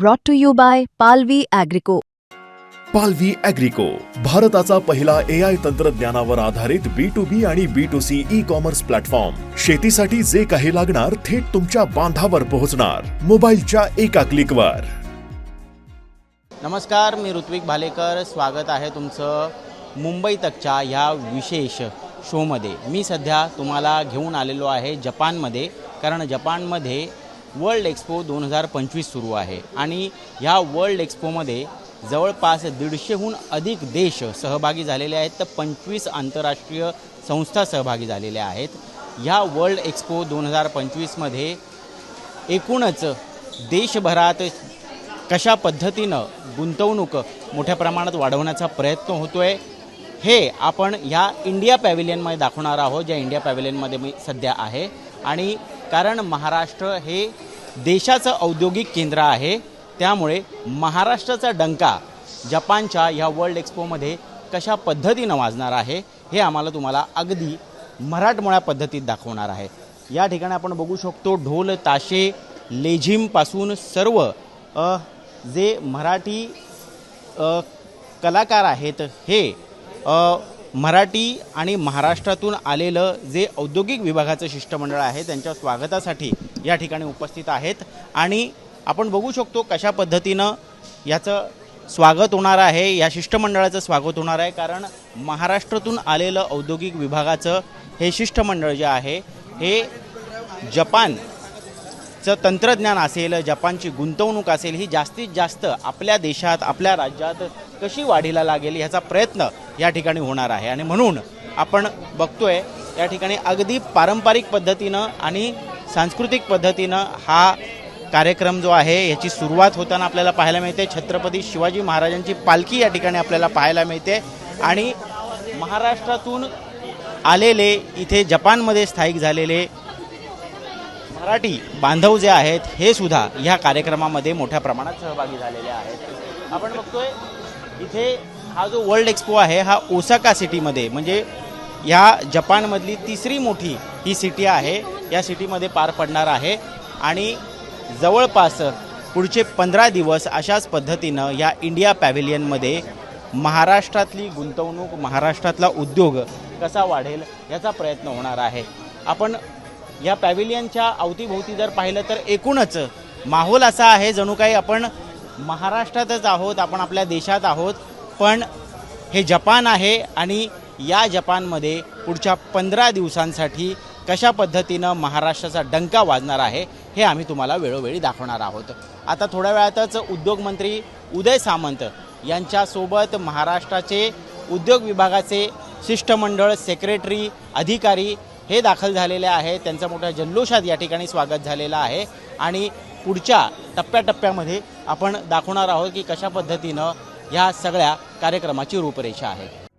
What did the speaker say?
brought to you by Palvi Agrico. पालवी अॅग्रिको भारताचा पहिला ए आय तंत्रज्ञानावर आधारित बी टू बी आणि B two C E commerce platform शेतीसाठी जे काही लागणार थेट तुमच्या बांधावर पोहोचणार. मोबाईलच्या एका क्लिकवर नमस्कार मी ऋत्विक भालेकर. स्वागत आहे तुमचं मुंबई तकच्या ह्या विशेष शोमध्ये मी सध्या तुम्हाला घेऊन आलेलो आहे जपानमध्ये कारण जपानमध्ये वर्ल्ड एक्सपो दोन हजार पंचवीस सुरू आहे. आणि ह्या वर्ल्ड एक्सपोमध्ये जवळपास दीडशेहून अधिक देश सहभागी झालेले आहेत. तर पंचवीस आंतरराष्ट्रीय संस्था सहभागी झालेल्या आहेत. ह्या वर्ल्ड एक्सपो दोन हजार पंचवीसमध्ये एकूणच देशभरात कशा पद्धतीनं गुंतवणूक मोठ्या प्रमाणात वाढवण्याचा प्रयत्न होतो आहे हे आपण ह्या इंडिया पॅव्हिलियनमध्ये दाखवणार आहोत ज्या इंडिया पॅव्हिलियनमध्ये मी सध्या आहे. आणि कारण महाराष्ट्र हे देशाचं औद्योगिक केंद्र आहे. त्यामुळे महाराष्ट्राचा डंका जपानच्या ह्या वर्ल्ड एक्सपोमध्ये कशा पद्धतीनं वाजणार आहे हे आम्हाला तुम्हाला अगदी मराठमोळ्या पद्धतीत दाखवणार आहे. या ठिकाणी आपण बघू शकतो ढोल ताशे लेझिमपासून सर्व जे मराठी कलाकार आहेत हे मराठी आणि महाराष्ट्रातून आलेलं जे औद्योगिक विभागाचं शिष्टमंडळ आहे त्यांच्या स्वागतासाठी या ठिकाणी उपस्थित आहेत. आणि आपण बघू शकतो कशा पद्धतीनं याचं स्वागत होणार आहे या शिष्टमंडळाचं स्वागत होणार आहे कारण महाराष्ट्रातून आलेलं औद्योगिक विभागाचं हे शिष्टमंडळ जे आहे हे जपान चं तंत्रज्ञान असेल जपानची गुंतवणूक असेल ही जास्तीत जास्त आपल्या देशात आपल्या राज्यात कशी वाढीला लागेल ह्याचा प्रयत्न या ठिकाणी होणार आहे. आणि म्हणून आपण बघतोय या ठिकाणी अगदी पारंपरिक पद्धतीनं आणि सांस्कृतिक पद्धतीनं हा कार्यक्रम जो आहे याची सुरुवात होताना आपल्याला पाहायला मिळते. छत्रपती शिवाजी महाराजांची पालखी या ठिकाणी आपल्याला पाहायला मिळते. आणि महाराष्ट्रातून आलेले इथे जपानमध्ये स्थायिक झालेले मराठी बांधव जे आहेत हे सुद्धा ह्या कार्यक्रमामध्ये मोठ्या प्रमाणात सहभागी झालेले आहेत. आपण बघतोय इथे हा जो वर्ल्ड एक्सपो आहे हा ओसाका सिटीमध्ये म्हणजे ह्या जपानमधली तिसरी मोठी ही सिटी आहे या सिटीमध्ये पार पडणार आहे. आणि जवळपास पुढचे पंधरा दिवस अशाच पद्धतीनं या इंडिया पॅव्हिलियनमध्ये महाराष्ट्रातली गुंतवणूक महाराष्ट्रातला उद्योग कसा वाढेल याचा प्रयत्न होणार आहे. आपण या पॅव्हिलियनच्या अवतीभोवती जर पाहिलं तर एकूणच माहोल असा आहे. जणू काही आपण महाराष्ट्रातच आहोत आपण आपल्या देशात आहोत. पण हे जपान आहे आणि या जपानमध्ये पुढच्या पंधरा दिवसांसाठी कशा पद्धतीनं महाराष्ट्राचा डंका वाजणार आहे हे आम्ही तुम्हाला वेळोवेळी दाखवणार आहोत. आता थोड्या वेळातच उद्योगमंत्री उदय सामंत यांच्यासोबत महाराष्ट्राचे उद्योग विभागाचे शिष्टमंडळ सेक्रेटरी अधिकारी हे दाखल झालेले आहे. त्यांचा मोठ्या जल्लोषात या ठिकाणी स्वागत झालेलं आहे. आणि पुढच्या टप्प्याटप्प्यामध्ये आपण दाखवणार आहोत की कशा पद्धतीनं ह्या सगळ्या कार्यक्रमाची रूपरेषा आहे.